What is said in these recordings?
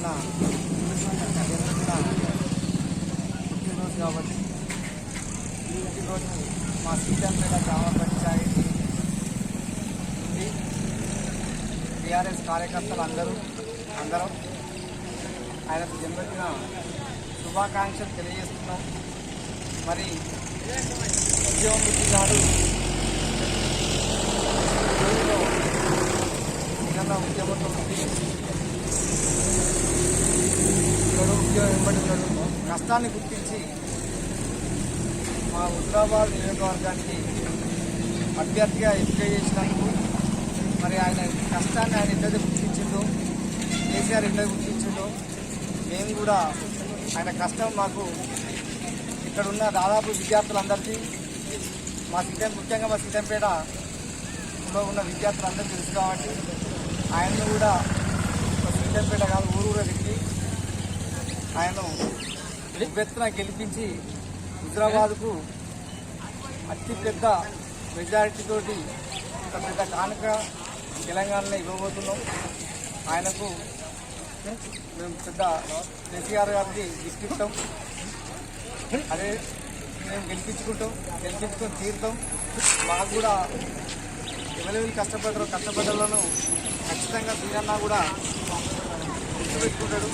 సీనన్న జన్మదిన పుట్టినరోజు కాబట్టి ఈ పుట్టినరోజు మా సీతంపేట గ్రామ పంచాయతీ నుండి టీఆర్ఎస్ కార్యకర్తలు అందరూ అందరం ఆయనకు జన్మదిన శుభాకాంక్షలు తెలియజేస్తున్నాం. మరి ఉద్యోగం గారు ఇక్కడ ఉద్యోగం వెంబడి ఉన్నాడు కష్టాన్ని గుర్తించి మా హుజరాబాద్ నియోజకవర్గానికి అభ్యర్థిగా ఎంపిక చేసినందుకు మరి ఆయన కష్టాన్ని ఆయన ఎట్లయితే గుర్తించిందో కేసీఆర్ ఎట్లయితే గుర్తించిందో మేము కూడా ఆయన కష్టం మాకు ఇక్కడ ఉన్న దాదాపు విద్యార్థులందరికీ మా సిద్ధం ముఖ్యంగా మా సిద్ధంపేటలో ఉన్న విద్యార్థులందరికీ తెలుసు కాబట్టి ఆయన్ని కూడా మా సిద్ధంపేట కాదు ఊరు కూడా తిరిగి ఆయన ఉవ్వెత్తున గెలిపించి హుజరాబాద్కు అతి పెద్ద ఒక పెద్ద కానుక తెలంగాణలో ఇవ్వబోతున్నాం. ఆయనకు మేము పెద్ద కేసీఆర్ గారికి గిఫ్ట్ ఇస్తాం. అదే మేము గెలిపించుకుంటాం గెలిపించుకొని తీరుతాం. మాకు కూడా ఎవరెవరు కష్టపడ్డారో కష్టపడ్డలను ఖచ్చితంగా దీనన్నా కూడా గుర్తుపెట్టుకుంటాడు.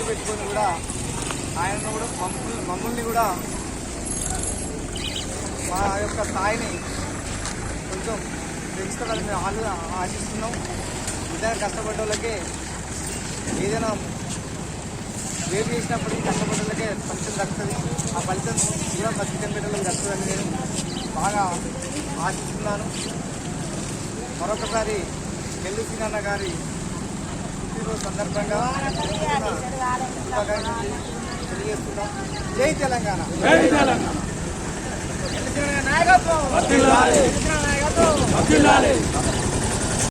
గుర్తుపెట్టుకొని కూడా ఆయనను కూడా మమ్మల్ని మమ్మల్ని కూడా మా యొక్క స్థాయిని కొంచెం పెంచుకోవాలని మేము ఆలు ఆశిస్తున్నాం. నిజంగా కష్టపడ్డ వాళ్ళకే ఏదైనా వేరు చేసినప్పటికీ కష్టపడ్డలకే ఫలితం దక్కుతుంది. ఆ ఫలితం కూడా ఖచ్చితంగా పెట్టడం దక్కుతుందని నేను బాగా ఆశిస్తున్నాను. మరొకసారి నెల్లు గారి పుట్టినరోజు సందర్భంగా తెలియజేస్తున్నాం జై తెలంగాణ. నాయకత్వం. నాయకత్వం.